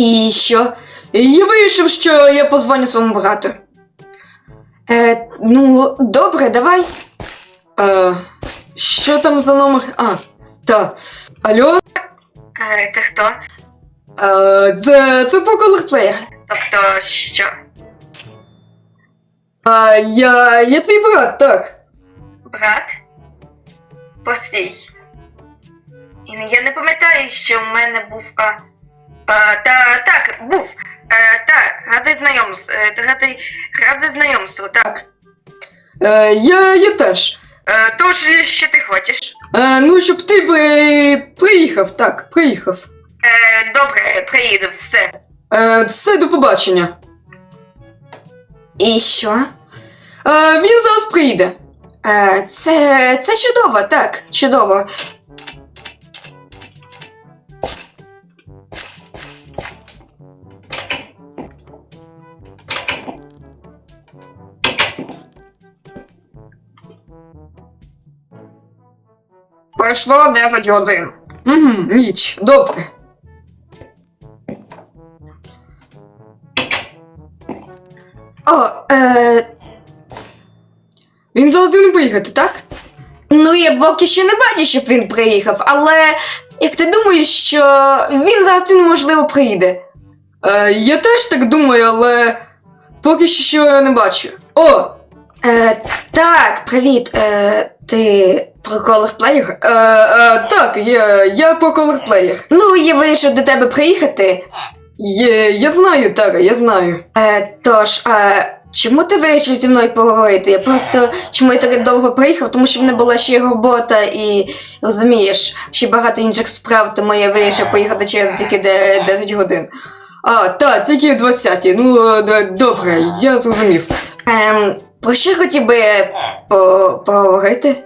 І що? Я вирішив, що я позвоню своєму брату. Е, ну, добре, давай. Е, що там за номер? А, та. Алло? Е, Це хто? Е, це, це поколорплеєр. Тобто що? А, я, я твій брат, так. Брат? Постій. І я не пам'ятаю, що в мене був. А, та так, був. Е, так, радий знайомству. Е, радий, радий так. Е, я, я теж. Е, тож, що ти хочеш? Е, ну, щоб ти би приїхав, так, приїхав. Е, добре, приїду, все. Е, все до побачення. І що? Е, він зараз прийде. Е, це, це чудово, так, чудово. Пройшло 10 годин. Угу, ніч, добре. О, е... Він зараз не приїхати, так? Ну, я поки що не бачу, щоб він приїхав, але як ти думаєш, що він зараз неможливо приїде? Е, я теж так думаю, але поки що що я не бачу. О! Е, так, привіт. Е, ти про колорплеєр? Е, е, так, я, я про колорплеєр. Ну, я вирішив до тебе приїхати. Є, я знаю, Тара, я знаю. Е, тож, а чому ти вирішив зі мною поговорити? Я просто чому я так довго приїхав, тому що в мене була ще й робота і розумієш, ще багато інших справ, тому я вирішив поїхати через тільки де- 10 годин. А, так, тільки в 20 Ну, е, добре, я зрозумів. Ем, про що хотів би по- поговорити?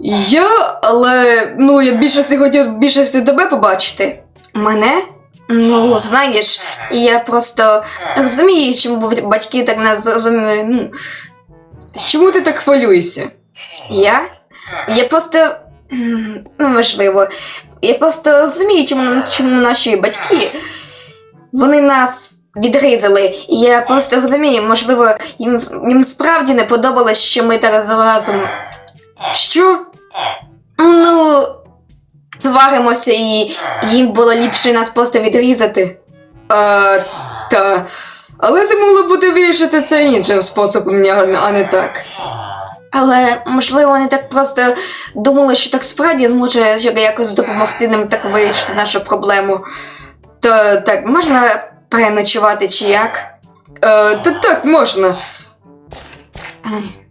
Я, але ну я більше всі хотів більше всі тебе побачити. Мене? Ну, знаєш, я просто розумію, чому батьки так нас зрозуміли. Ну, чому ти так хвилюєшся? Я? Я просто. Ну, можливо. Я просто розумію, чому, чому наші батьки вони нас відрізали. І я просто розумію, можливо, їм, їм справді не подобалось, що ми зараз разом. Що? Ну, сваримося і їм було ліпше нас просто відрізати. А, та. Але це могло бути вирішити це іншим способом, а не так. Але, можливо, вони так просто думали, що так справді зможе якось допомогти нам так вирішити нашу проблему. Та так, можна переночувати чи як? Е, та так, можна. Ай.